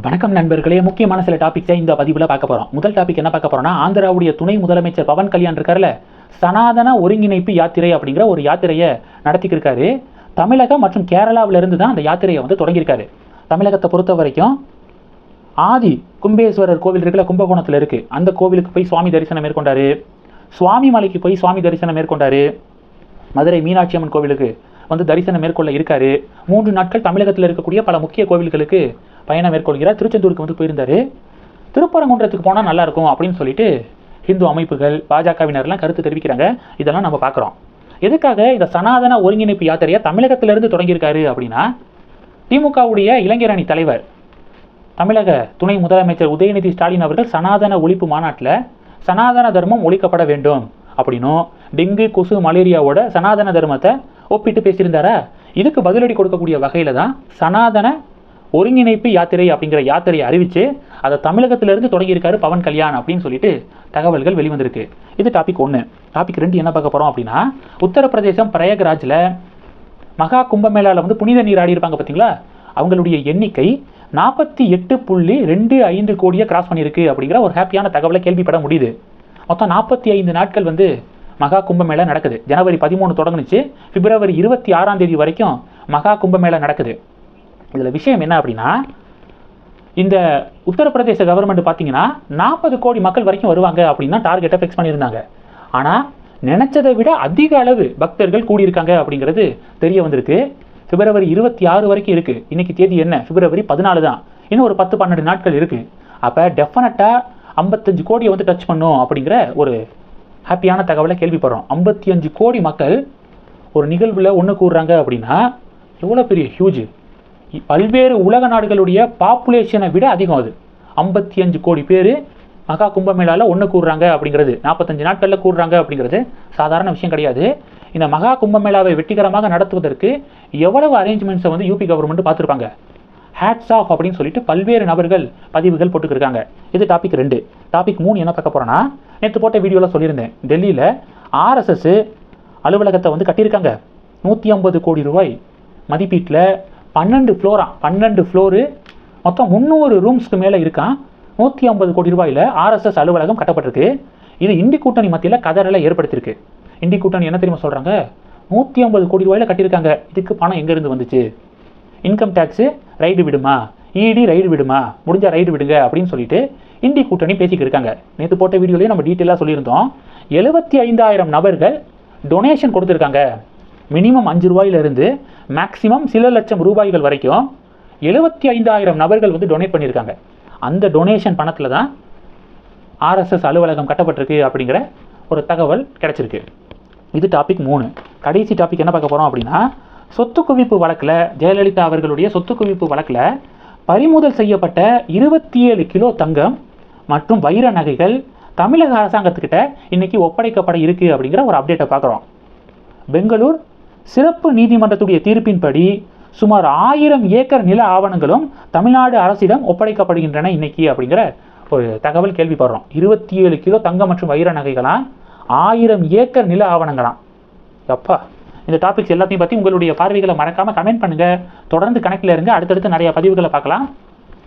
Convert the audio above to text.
வணக்கம் நண்பர்களே. முக்கியமான சில டாபிக்ஸை இந்த பதிவில் பார்க்க போகிறோம் முதல் டாபிக் என்ன பார்க்க போகிறோம்னா ஆந்திராவுடைய துணை முதலமைச்சர் பவன் கல்யாண் இருக்கார்ல சனாதன ஒருங்கிணைப்பு யாத்திரை அப்படிங்கிற ஒரு யாத்திரையை நடத்திக்கிருக்காரு. தமிழகம் மற்றும் கேரளாவிலிருந்து தான் அந்த யாத்திரையை வந்து தொடங்கியிருக்காரு. தமிழகத்தை பொறுத்த வரைக்கும் ஆதி கும்பேஸ்வரர் கோவில் இருக்குல்ல கும்பகோணத்தில் இருக்குது அந்த கோவிலுக்கு போய் சுவாமி தரிசனம் மேற்கொண்டாரு. சுவாமி மலைக்கு போய் சுவாமி தரிசனம் மேற்கொண்டாரு. மதுரை மீனாட்சி அம்மன் கோவிலுக்கு வந்து தரிசனம் மேற்கொள்ள இருக்காரு. மூன்று நாட்கள் தமிழகத்தில் இருக்கக்கூடிய பல முக்கிய கோவில்களுக்கு பயணம் மேற்கொள்கிறார். திருச்செந்தூருக்கு வந்து போயிருந்தாரு. திருப்பரங்குன்றத்துக்கு போனால் நல்லா இருக்கும் அப்படின்னு சொல்லிட்டு ஹிந்து அமைப்புகள் பாஜகவினர்லாம் கருத்து தெரிவிக்கிறாங்க. இதெல்லாம் நம்ம பார்க்குறோம். எதுக்காக இந்த சனாதன ஒருங்கிணைப்பு யாத்திரையை தமிழகத்திலிருந்து தொடங்கியிருக்காரு அப்படின்னா திமுகவுடைய இளைஞரணி தலைவர் தமிழக துணை முதலமைச்சர் உதயநிதி ஸ்டாலின் அவர்கள் சனாதன ஒழிப்பு மாநாட்டில் சனாதன தர்மம் ஒழிக்கப்பட வேண்டும் அப்படின்னும் டெங்கு கொசு மலேரியாவோட சனாதன தர்மத்தை ஒப்பிட்டு பேசியிருந்தாரா? இதுக்கு பதிலடி கொடுக்கக்கூடிய வகையில் தான் சனாதன ஒருங்கிணைப்பு யாத்திரை அப்படிங்கிற யாத்திரையை அறிவித்து அதை தமிழகத்திலிருந்து தொடங்கியிருக்காரு பவன் கல்யாண் அப்படின்னு சொல்லிட்டு தகவல்கள் வெளிவந்திருக்கு. இது டாபிக் ஒன்று டாபிக் ரெண்டு என்ன பார்க்க போகிறோம் அப்படின்னா உத்தரப்பிரதேசம் பிரயாக்ராஜில் மகா கும்பமேளாவில் வந்து புனித நீர் ஆடி இருப்பாங்க பார்த்தீங்களா அவங்களுடைய எண்ணிக்கை நாற்பத்தி எட்டு புள்ளி ரெண்டு ஐந்து கோடியை கிராஸ் பண்ணியிருக்கு அப்படிங்கிற ஒரு ஹாப்பியான தகவலை கேள்விப்பட முடியுது. மொத்தம் நாற்பத்தி ஐந்து நாட்கள் வந்து மகா கும்பமேளா நடக்குது. ஜனவரி பதிமூணு தொடங்குனுச்சு. பிப்ரவரி இருபத்தி ஆறாம் தேதி வரைக்கும் மகா கும்பமேளா நடக்குது. இதில் விஷயம் என்ன அப்படின்னா இந்த உத்தரப்பிரதேச கவர்மெண்ட் பார்த்தீங்கன்னா நாற்பது கோடி மக்கள் வரைக்கும் வருவாங்க அப்படின்னு தான் டார்கெட்டை ஃபிக்ஸ் பண்ணியிருந்தாங்க. ஆனால் நினச்சதை விட அதிக அளவு பக்தர்கள் கூடியிருக்காங்க அப்படிங்கிறது தெரிய வந்திருக்கு. பிப்ரவரி இருபத்தி ஆறு வரைக்கும் இருக்குது இன்றைக்கி தேதி என்ன? பிப்ரவரி பதினாலு தான். இன்னும் ஒரு பத்து பன்னெண்டு நாட்கள் இருக்குது அப்போ டெஃபினட்டாக ஐம்பத்தஞ்சு கோடியை வந்து டச் பண்ணும் அப்படிங்கிற ஒரு ஹாப்பியான தகவலை கேள்விப்படுறோம். ஐம்பத்தி அஞ்சு கோடி மக்கள் ஒரு நிகழ்வில் ஒன்று கூடுறாங்க அப்படின்னா எவ்வளோ பெரிய ஹியூஜ் பல்வேறு உலக நாடுகளுடைய பாப்புலேஷனை விட அதிகம் அது. ஐம்பத்தி அஞ்சு கோடி பேர் மகா கும்பமேளாவில் ஒன்று கூடுறாங்க அப்படிங்கிறது. நாற்பத்தஞ்சு நாட்களில் கூடுறாங்க அப்படிங்கிறது. சாதாரண விஷயம் கிடையாது. இந்த மகா கும்பமேளாவை வெற்றிகரமாக நடத்துவதற்கு எவ்வளவு அரேஞ்ச்மெண்ட்ஸை வந்து யூபி கவர்மெண்ட் பார்த்துருப்பாங்க? ஹேட்ஸ் ஆஃப் அப்படின்னு சொல்லிட்டு பல்வேறு நபர்கள் பதிவுகள் போட்டுக்கிருக்காங்க. இது டாபிக் ரெண்டு. டாபிக் மூணு என்ன பார்க்க போகிறோன்னா நேற்று போட்ட வீடியோவில் சொல்லியிருந்தேன். டெல்லியில் ஆர்எஸ்எஸ் அலுவலகத்தை வந்து கட்டியிருக்காங்க. நூற்றி ஐம்பது கோடி ரூபாய் மதிப்பீட்டில் பன்னெண்டு ஃப்ளோரா பன்னெண்டு ஃப்ளோரு மொத்தம் முந்நூறு ரூம்ஸ்க்கு மேலே இருக்கான் நூற்றி ஐம்பது கோடி ரூபாயில் ஆர்எஸ்எஸ் அலுவலகம் கட்டப்பட்டிருக்கு. இது இந்தி கூட்டணி மத்தியில் கதறலை ஏற்படுத்தியிருக்கு. இந்தி கூட்டணி என்ன தெரியுமா சொல்கிறாங்க நூற்றி ஐம்பது கோடி ரூபாயில் கட்டியிருக்காங்க. இதுக்கு பணம் எங்கேருந்து வந்துச்சு? இன்கம் டேக்ஸு ரைடு விடுமா? இடி ரைடு விடுமா? முடிஞ்சால் ரைடு விடுங்க அப்படின்னு சொல்லிட்டு இந்தி கூட்டணி பேசிக்கிட்டு இருக்காங்க. நேற்று போட்ட வீடியோலேயே நம்ம டீட்டெயிலாக சொல்லியிருந்தோம். எழுபத்தி ஐந்தாயிரம் நபர்கள் டொனேஷன் கொடுத்துருக்காங்க. மினிமம் அஞ்சு ரூபாயிலிருந்து மேக்ஸிமம் சில லட்சம் ரூபாய்கள் வரைக்கும் எழுபத்தி ஐந்தாயிரம் நபர்கள் வந்து டொனேட் பண்ணியிருக்காங்க. அந்த டொனேஷன் பணத்தில் தான் ஆர்எஸ்எஸ் அலுவலகம் கட்டப்பட்டிருக்கு அப்படிங்கிற ஒரு தகவல் கிடச்சிருக்கு. இது டாபிக் மூணு. கடைசி டாபிக் என்ன பார்க்க போகிறோம் அப்படின்னா சொத்து குவிப்பு வழக்கில் ஜெயலலிதா அவர்களுடைய சொத்து குவிப்பு வழக்கில் பறிமுதல் செய்யப்பட்ட இருபத்தி ஏழு கிலோ தங்கம் மற்றும் வைர நகைகள் தமிழக அரசாங்கத்துக்கிட்ட இன்றைக்கி ஒப்படைக்கப்பட இருக்குது அப்படிங்கிற ஒரு அப்டேட்டை பார்க்குறோம். பெங்களூர் சிறப்பு நீதிமன்றத்துடைய தீர்ப்பின்படி சுமார் ஆயிரம் ஏக்கர் நில ஆவணங்களும் தமிழ்நாடு அரசிடம் ஒப்படைக்கப்படுகின்றன இன்னைக்கு அப்படிங்கிற ஒரு தகவல் கேள்விப்படுறோம். இருபத்தி ஏழு கிலோ தங்கம் மற்றும் வைர நகைகளாம் ஆயிரம் ஏக்கர் நில ஆவணங்களாம். அப்பா இந்த டாபிக்ஸ் எல்லாத்தையும் பற்றி உங்களுடைய பார்வைகளை மறக்காமல் கமெண்ட் பண்ணுங்கள் தொடர்ந்து கணக்கில் இருங்க. அடுத்தடுத்து நிறைய பதிவுகளை பார்க்கலாம்.